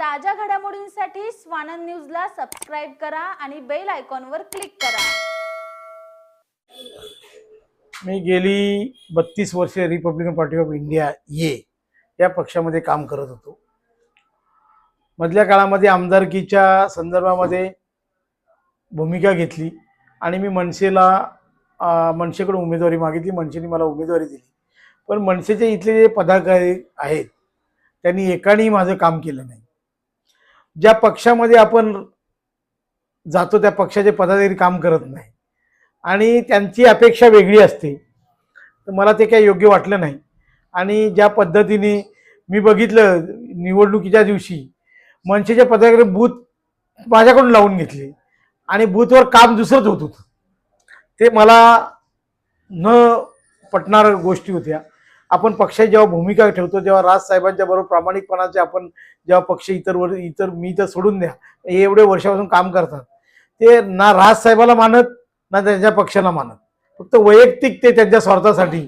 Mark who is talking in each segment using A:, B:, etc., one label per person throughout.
A: ताज्या घडामोडींसाठी स्वानंद न्यूजला सबस्क्राईब करा आणि बेल आयकॉनवर क्लिक करा.
B: मी गेली बत्तीस वर्षे रिपब्लिकन पार्टी ऑफ इंडिया ये या पक्षामध्ये काम करत होतो. मधल्या काळामध्ये आमदारकीच्या संदर्भामध्ये भूमिका घेतली आणि मी मनसेला मनसेकडून उमेदवारी मागितली. मनसेने मला उमेदवारी दिली. पण मनसेचे इथले जे पदाधिकारी आहेत त्यांनी एकानेही माझं काम केलं नाही. ज्या पक्षामध्ये आपण जातो त्या पक्षाचे पदाधिकारी काम करत नाही. आणि त्यांची अपेक्षा वेगळी असते. तर मला ते काही योग्य वाटलं नाही. आणि ज्या पद्धतीने मी बघितलं निवडणुकीच्या दिवशी मनसेच्या पदाधिकारी बूथ माझ्याकडून लावून घेतले. आणि बूथवर काम दुसरंच होत होतं. ते मला न पटणाऱ्या गोष्टी होत्या. आपण पक्षाची जेव्हा भूमिका ठेवतो जेव्हा राजसाहेबांच्या बरोबर प्रामाणिकपणाचे आपण जेव्हा पक्ष इतर वर इतर मी तर सोडून द्या हे एवढे वर्षापासून काम करतात. ते ना राजसाहेबाला मानत ना त्यांच्या पक्षाला मानत. फक्त वैयक्तिक ते त्यांच्या स्वार्थासाठी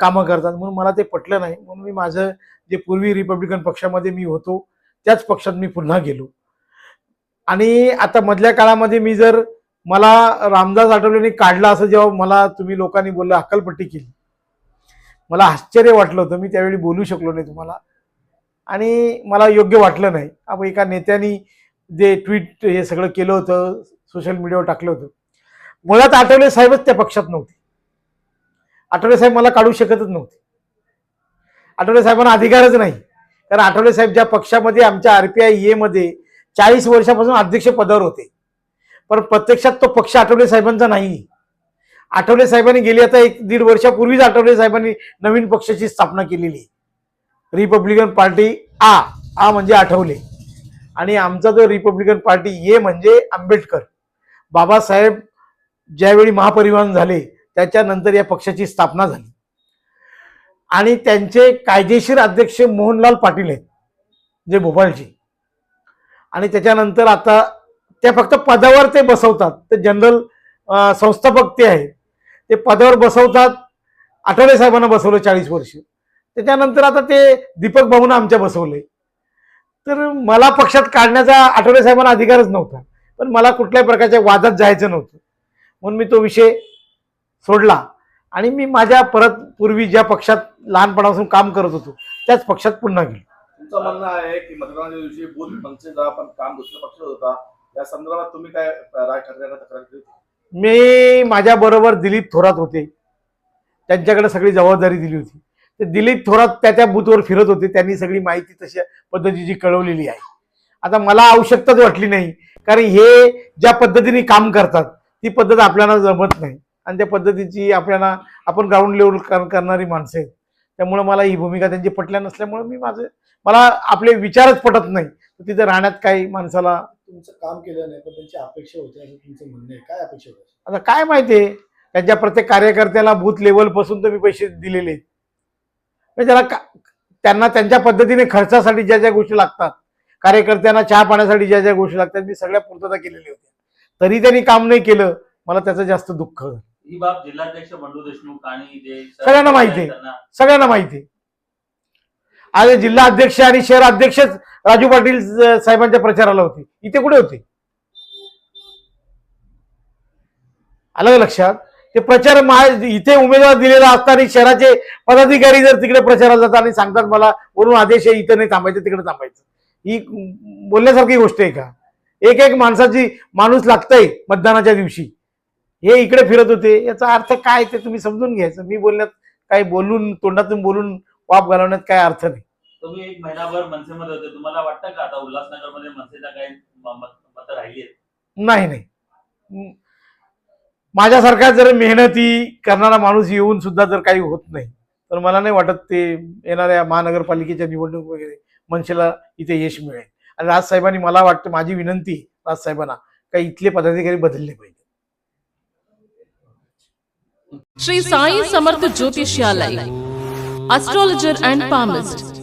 B: कामं करतात. म्हणून मला ते पटलं नाही. म्हणून मी माझं जे पूर्वी रिपब्लिकन पक्षामध्ये मी होतो त्याच पक्षात मी पुन्हा गेलो. आणि आता मधल्या काळामध्ये मी जर मला रामदास आठवलेंनी काढला असं जेव्हा मला तुम्ही लोकांनी बोललं अक्कलपट्टी केली. मला आश्चर्य वाटलं होतं. मी त्यावेळी बोलू शकलो नाही तुम्हाला. आणि मला योग्य वाटलं नाही. आपण एका नेत्यानी जे ट्विट हे सगळं केलं होतं सोशल मीडियावर टाकलं होतं. मुळात आठवले साहेबच त्या पक्षात नव्हते. आठवले साहेब मला काढू शकतच नव्हते. आठवले साहेबांना अधिकारच नाही. कारण आठवले साहेब ज्या पक्षामध्ये आमच्या आर पी आय एमध्ये चाळीस वर्षापासून अध्यक्ष पदावर होते. पण प्रत्यक्षात तो पक्ष आठवले साहेबांचा नाही आठवले साहेबांनी गेली आता एक दीड वर्षापूर्वीच आठवले साहेबांनी नवीन पक्षाची स्थापना केलेली. रिपब्लिकन पार्टी आ आ म्हणजे आठवले. आणि आमचा जो रिपब्लिकन पार्टी ये म्हणजे आंबेडकर. बाबासाहेब ज्यावेळी महापरिवहन झाले त्याच्यानंतर या पक्षाची स्थापना झाली. आणि त्यांचे कायदेशीर अध्यक्ष मोहनलाल पाटील आहेत जे भोपाळचे. आणि त्याच्यानंतर आता त्या फक्त पदावर ते बसवतात. तर जनरल संस्थापक ते आहेत. ते पदावर बसवतात. आठवले साहेबांना बसवलं चाळीस वर्ष. त्याच्यानंतर आता ते दीपक भाऊनं आमच्या बसवले. तर मला पक्षात काढण्याचा आठवले साहेबांना अधिकारच नव्हता. पण मला कुठल्याही प्रकारच्या वादात जायचं नव्हतं. म्हणून मी तो विषय सोडला. आणि मी माझ्या परत पूर्वी ज्या पक्षात लहानपणापासून काम करत होतो त्याच पक्षात पुन्हा गेलो.
C: तुमचं म्हणणं आहे की मतदानाच्या दिवशी बूथ पंचचा काम दुसऱ्या पक्षात होता. या संदर्भात तुम्ही काय राज ठाकरे यांना तक्रार केली होती?
B: मी माझ्याबरोबर दिलीप थोरात होते. त्यांच्याकडे सगळी जबाबदारी दिली होती. ते दिलीप थोरात त्या त्या बूथवर फिरत होते. त्यांनी सगळी माहिती तशा पद्धतीची कळवलेली आहे. आता मला आवश्यकताच वाटली नाही. कारण हे ज्या पद्धतीने काम करतात ती पद्धत आपल्याला जमत नाही. आणि त्या पद्धतीची आपल्याला आपण ग्राउंड लेवल करणारी माणसं आहेत. त्यामुळं मला ही भूमिका त्यांची पटल्या नसल्यामुळे मी माझं मला आपले विचारच पटत नाही. तिथं राहण्यात काही माणसाला
D: तुमचं काम केलं नाही पण त्यांची अपेक्षा होती असं तुमचं म्हणणं आहे काय अपेक्षा होती
B: आता काय माहितीये त्यांच्या प्रत्येक कार्यकर्त्याला बूथ लेवलपासून तुम्ही पैसे दिलेले आहेत. म्हणजे त्याला का- त्यांना त्यांच्या पद्धतीने खर्चासाठी ज्या ज्या गोष्टी लागतात कार्यकर्त्यांना चहा पाण्यासाठी ज्या ज्या गोष्टी लागतात मी सगळ्या पूर्तता केलेली होती तरी त्यांनी काम नाही केलं मला त्याचं जास्त दुःख झालं.
E: ही बाब जिल्हाध्यक्ष बंडू देशमुख आणि जे
B: सगळ्यांना माहिती आहे.
E: त्यांना
B: सगळ्यांना माहिती आहे. आज जिल्हा अध्यक्ष आणि शहर अध्यक्षच राजू पाटील साहेबांच्या प्रचाराला होते. इथे कुठे होते? आलं लक्षात? ते प्रचार इथे उमेदवार दिलेला असताना शहराचे पदाधिकारी जर तिकडे प्रचाराला जातात आणि सांगतात मला वरून आदेश आहे इथं नाही थांबायचं तिकडे थांबायचं. ही बोलण्यासारखी गोष्ट आहे का? एक एक माणसाची माणूस लागतंय मतदानाच्या दिवशी. हे इकडे फिरत होते. याचा अर्थ काय ते तुम्ही समजून घ्यायचं. मी बोलण्यात काही बोलून तोंडातून बोलून वाप घालवण्यात काय अर्थ नाही.
E: तुम्ही एक महिनाभर मनसेमध्ये होते. तुम्हाला वाटतं का आता उल्हासनगरमध्ये मनसेच्या काही मत राहिली आहेत?
B: नाही नाही. माझ्यासारखा जर मेहनती करणारा माणूस येऊन सुद्धा जर काही होत नाही तर मला नाही वाटत ते येणाऱ्या महानगरपालिकेच्या निवडणूक वगैरे मनसेला इथे यश मिळेल. आणि राजसाहेबांनी मला वाटतं माझी विनंती राजसाहेबांना काही इथले पदाधिकारी बदलले पाहिजे
F: Shri Sai Samarth Jyotishyalay astrologer and palmist